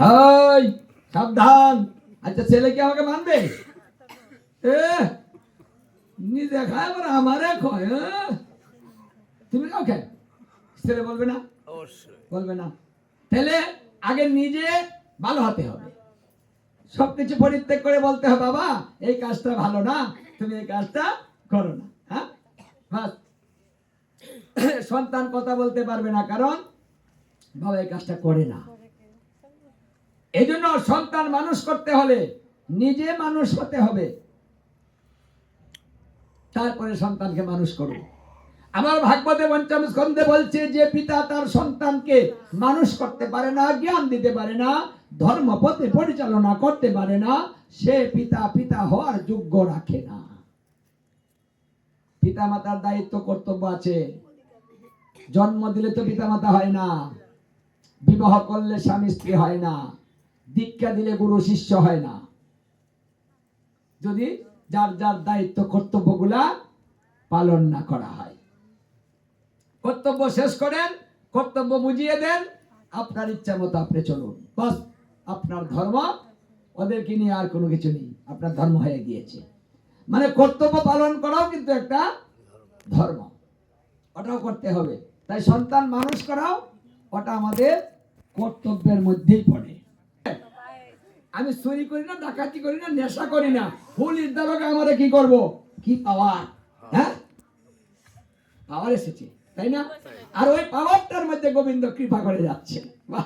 ওই সাবধান। আচ্ছা ছেলে কি আমাকে মানবে? এ নিজে খায় আবার আমারে খয়? তুমি কাউ খায়। ছেলে বলবে না? বলবে না। তাহলে আগে নিজে ভালো হতে হবে। সবকিছু পরিত্যাগ করে বলতে হবে বাবা এই কাজটা ভালো না তুমি এই কাজটা করো না হ্যাঁ। সন্তান কথা বলতে পারবে না কারণ বাবা এই কাজটা করে না। এই জন্য সন্তান মানুষ করতে হলে নিজে মানুষ হতে হবে। তারপরে সন্তানকে মানুষ করবে। আমার ভাগবতে পঞ্চম স্কন্ধে বলছে যে পিতা তার সন্তানকে মানুষ করতে পারে না, জ্ঞান দিতে পারে না ধর্ম পথে পরিচালনা করতে পারে না, সে পিতা পিতা হওয়ার যোগ্য রাখে না। পিতা মাতার দায়িত্ব, কর্তব্য আছে। জন্ম দিলে তো পিতা মাতা হয় না, বিবাহ করলে স্বামী স্ত্রী হয় না। দীক্ষা দিলে গুরু শিষ্য হয় না। যদি যার যার দায়িত্ব, কর্তব্যগুলা পালন না করা হয়। কর্তব্য শেষ করেন, কর্তব্য বুঝিয়ে দেন, আপনার ইচ্ছা মতো আপনি চলুন। বাস, আপনার ধর্ম ওদেরকে নিয়ে আর কোনো কিছু নেই। আপনার ধর্ম হয়ে গিয়েছে। মানে কর্তব্য পালন করাও কিন্তু একটা ধর্ম। ওটাও করতে হবে। তাই সন্তান মানুষ করাও, ওটা আমাদের কর্তব্যের মধ্যেই পড়ে। আমি চুরি করি না ডাকাতি করি না নেশা করি না। পুলিশ দাবাকে আমরা কি করব? কি পাওয়ার? হ্যাঁ। পাওয়ার এসেছে তাই না? আর ওই পাওয়ারটার মধ্যে গোবিন্দ কৃপা করে যাচ্ছে। বাহ!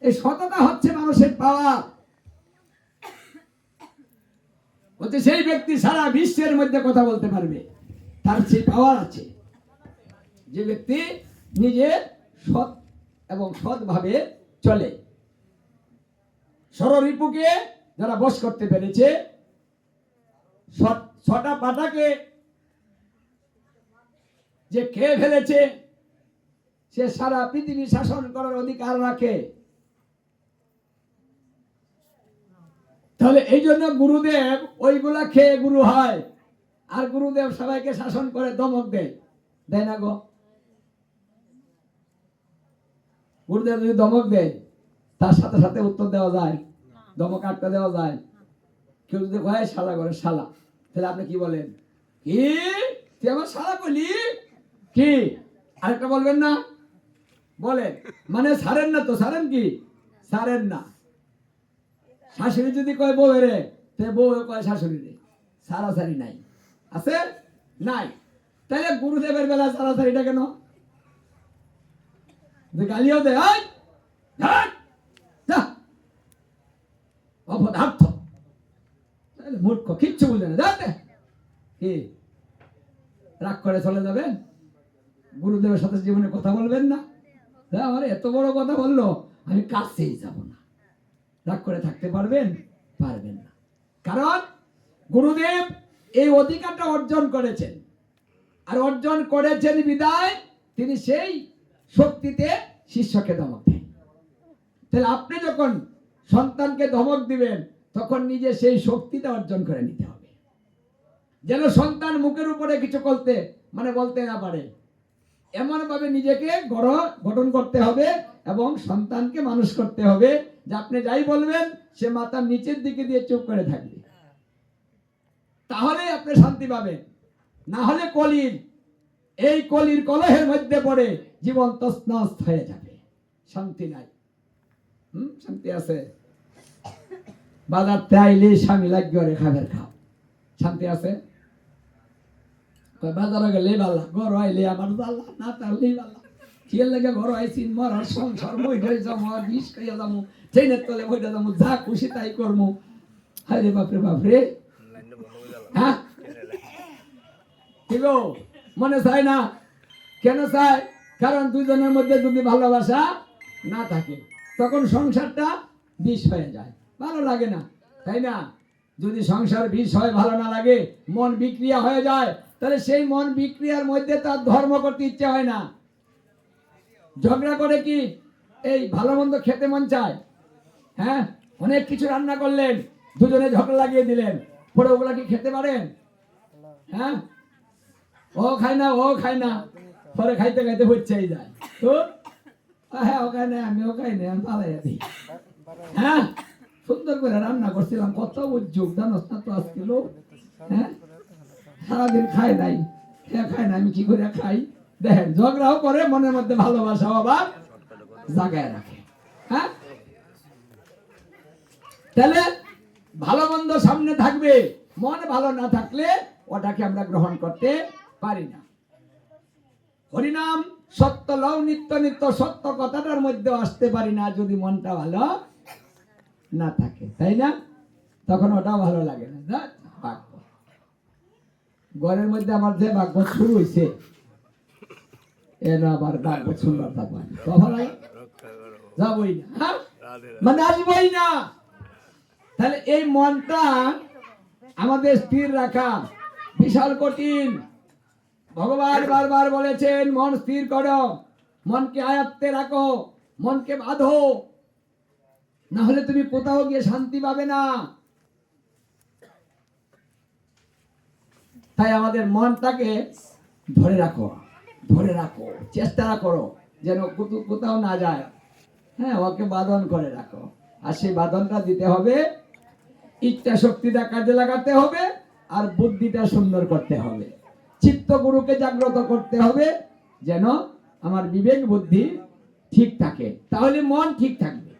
এই সততা হচ্ছে মানুষের পাওয়ার। বলছে সেই ব্যক্তি সারা বিশ্বের মধ্যে কথা বলতে পারবে। তার সেই পাওয়ার আছে। যে ব্যক্তি নিজে সৎ এবং সৎভাবে চলে। ষড়রিপুকে যারা বশ করতে পেরেছে ছটা পাটাকে যে খেয়ে ফেলেছে, সে সারা পৃথিবী শাসন করার অধিকার রাখে। তাহলে এই জন্য গুরুদেব ওইগুলা খেয়ে গুরু হয়, আর গুরুদেব সবাইকে শাসন করে দমক দেয়। দেয় না গো? গুরুদেব যদি দমক দেয়, তার সাথে সাথে উত্তর দেওয়া যায়। দমক আটকা দেওয়া যায়। কেউ যদি কয় শালা করে শালা। তাহলে আপনি কি বলেন? কি? তুই আমার শালা বলি কি? আরেকটা বলবেন না? বলেন। মানে সারেন না তো সারেন কি? সারেন না। শাশুড়ি যদি কয় বউ রে? তে বউ কয় শাশুড়ি রে সারাসারি নাই। আছে? নাই। তাহলে গুরুদেবের বেলা সারাসারিটা কেন? গালিও দেয় "এই, ধ্যাৎ, যা, অপদার্থ। মূর্খ, কিচ্ছু বুঝে না যাতে কি? রাগ করে চলে যাবেন? গুরুদেবের সাথে জীবনে কথা বলবেন না? আমার এত বড় কথা বলল, আমি কাছেই যাব না। রাগ করে থাকতে পারবেন? পারবেন না। কারণ গুরুদেব এই অধিকারটা অর্জন করেছেন। আর অর্জন করেছেন বিদায়, তিনি সেই শক্তিতে শিষ্যকে ধমক দেন। তাহলে আপনি যখন সন্তানকে ধমক দিবেন, তখন নিজে সেই শক্তিটা অর্জন করে নিতে হবে। যেন সন্তান মুখের উপরে কিছু করতে মানে বলতে না পারে। এমন ভাবে নিজেকে গড়, গঠন করতে হবে এবং সন্তানকে মানুষ করতে হবে যে আপনি যাই বলবেন, সে মাথার নিচের দিকে দিয়ে চুপ করে থাকবে। তাহলে আপনি শান্তি পাবেন। না হলে কলির, এই কলির কলহের মধ্যে পড়ে জীবন তসনস হয়ে যাবে। শান্তি নাই। শান্তি আছে। বাজার আইলে স্বামী লাগবে রে খাবার খাও। শান্তি আছে? বাজারে গেলে বালা, ঘর আইলে আমার বালা, না তাহলেই বালা। কি লাগে ঘর আইছি, মরার সংসার মই ধরে যাব আর বিষ খাইয়া যাব। ট্রেনের তলে বইটা যাব, যা খুশি তাই করব। হায় রে বাপরে বাপরে। হ্যাঁ? কি মনে চায় না? কেন চায়? কারণ দুজনের মধ্যে যদি ভালোবাসা না থাকে। তখন সংসারটা বিষ হয়ে যায়। ভালো লাগে না, তাই না? যদি সংসার বিষ হয়, ভালো না লাগে, মন বিক্রিয়া হয়ে যায়, তাহলে সেই মন বিক্রিয়ার মধ্যে তার ধর্ম করতে ইচ্ছে হয় না। ঝগড়া করে কি? এই ভালো মন্দ খেতে মন চায়? হ্যাঁ? অনেক কিছু রান্না করলেন, দুজনে ঝগড়া লাগিয়ে দিলেন। পরে ওগুলা কি খেতে পারেন হ্যাঁ? ও খায় না, ও খায় না, পরে খাইতে খাইতে হচ্ছেই যায়। তো হ্যাঁ ওখানে আমি ওখানে আমি পালাইয়া দিই হ্যাঁ? সুন্দর করে রান্না করছিলাম, কত উদ্যোগ, জানোস না তো লোক? হ্যাঁ? সারাদিন খাই নাই হ্যাঁ খাই না, আমি কি করে খাই? দেখেন, ঝগড়াও করে, মনের মধ্যে ভালোবাসা আবার জাগায় রাখে। হ্যাঁ? তাহলে ভালো মন্দ সামনে থাকবে, মন ভালো না থাকলে ওটাকে আমরা গ্রহণ করতে পারি না। হরিনাম। সত্য লও, নিত্য নিত্য সত্য কথাটার মধ্যে আসতে পারি না, যদি মনটা ভালো না থাকে, তাই না? তখন ওটা ভালো লাগে না ভাগ্য। ঘরের মধ্যে আমার যে ভাগ্য শুরু হয়েছে এর আবার থাকবে যাবই না হ্যাঁ? মানে আসবই না। তাহলে এই মনটা আমাদের স্থির রাখা বিশাল কঠিন। ভগবান বারবার বলেছেন, মন স্থির করো, মনকে আয়ত্তে রাখো, মনকে বাঁধো। না হলে তুমি কোথাও গিয়ে শান্তি পাবে না। তাই আমাদের মনটাকে ধরে রাখো ধরে রাখো, চেষ্টা করো যেন কোথাও- না যায়। হ্যাঁ ওকে বাদন করে রাখো। আর সেই বাদনটা দিতে হবে, ইচ্ছা শক্তিটা কাজে লাগাতে হবে, আর বুদ্ধিটা সুন্দর করতে হবে। চিত্ত গুরুকে জাগ্রত করতে হবে যেন আমার বিবেক বুদ্ধি ঠিক থাকে। তাহলে মন ঠিক থাকবে।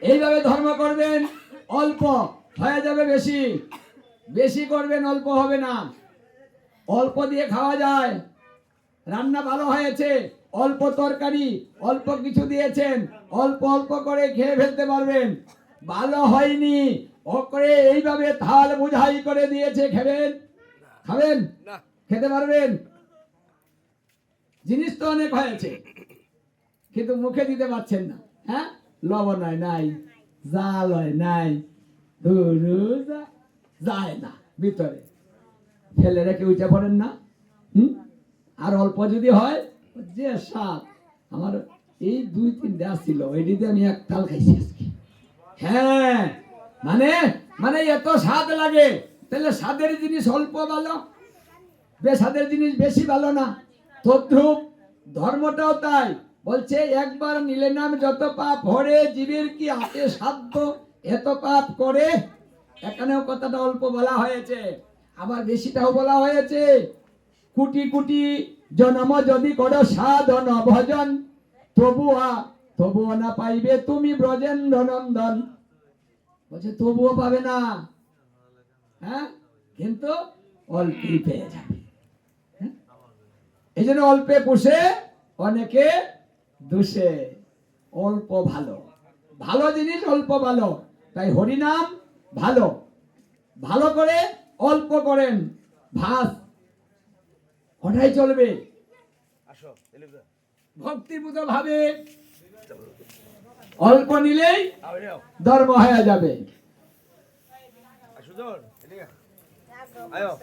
এইভাবে ধর্ম করবেন, অল্প হয়ে যাবে বেশি। বেশি করবেন, অল্প হবে না। অল্প দিয়ে খাওয়া যায়। রান্না ভালো হয়েছে, অল্প তরকারি, অল্প কিছু দিয়েছেন, অল্প অল্প করে খেয়ে ফেলতে পারবেন। ভালো হয়নি ও করে এইভাবে থাল বুঝাই করে দিয়েছে খাবেন। খাবেন? খেতে পারবেন? জিনিস তো অনেক হয়েছে। কিন্তু মুখে দিতে পারছেন না হ্যাঁ? লবণ হয় নাই জাল হয় নাই যায় না ভিতরে। ফেলে রেখে উঠে পড়েন না? হুম? আর অল্প যদি হয় যে স্বাদ আমার এই দুই তিনটে আসছিল এটিতে আমি এক তাল খাইছি আজকে। হ্যাঁ মানে মানে এত স্বাদ লাগে। তাহলে স্বাদের জিনিস অল্প ভালো, বেসাদের জিনিস বেশি ভালো না। তদ্রুপ ধর্মটাও তাই। বলছে, একবার নিলে নাম যত পাপ হরে, জীবের কি হাতে সাধ্য এত পাপ করে? এখানেও কথাটা অল্প বলা হয়েছে, আবার বেশিটাও বলা হয়েছে। কুটি কুটি জনম যদি করো সাধন ভজন, তবুয়া, তবুও না পাইবে তুমি ব্রজেন্দ্র নন্দন বলছে, তবুও পাবে না। হ্যাঁ? কিন্তু অল্পই পেয়ে যাবে? এই জন্য অল্পে পুষে অনেকে দুষে। অল্প ভালো। ভালো জিনিস অল্প ভালো। তাই হরিনাম ভালো। ভালো করে অল্প করেন। ভাস। ওটাই চলবে। ভক্তিপূত ভাবে অল্প নিলেই ধর্ম হয়ে যাবে। Ayo.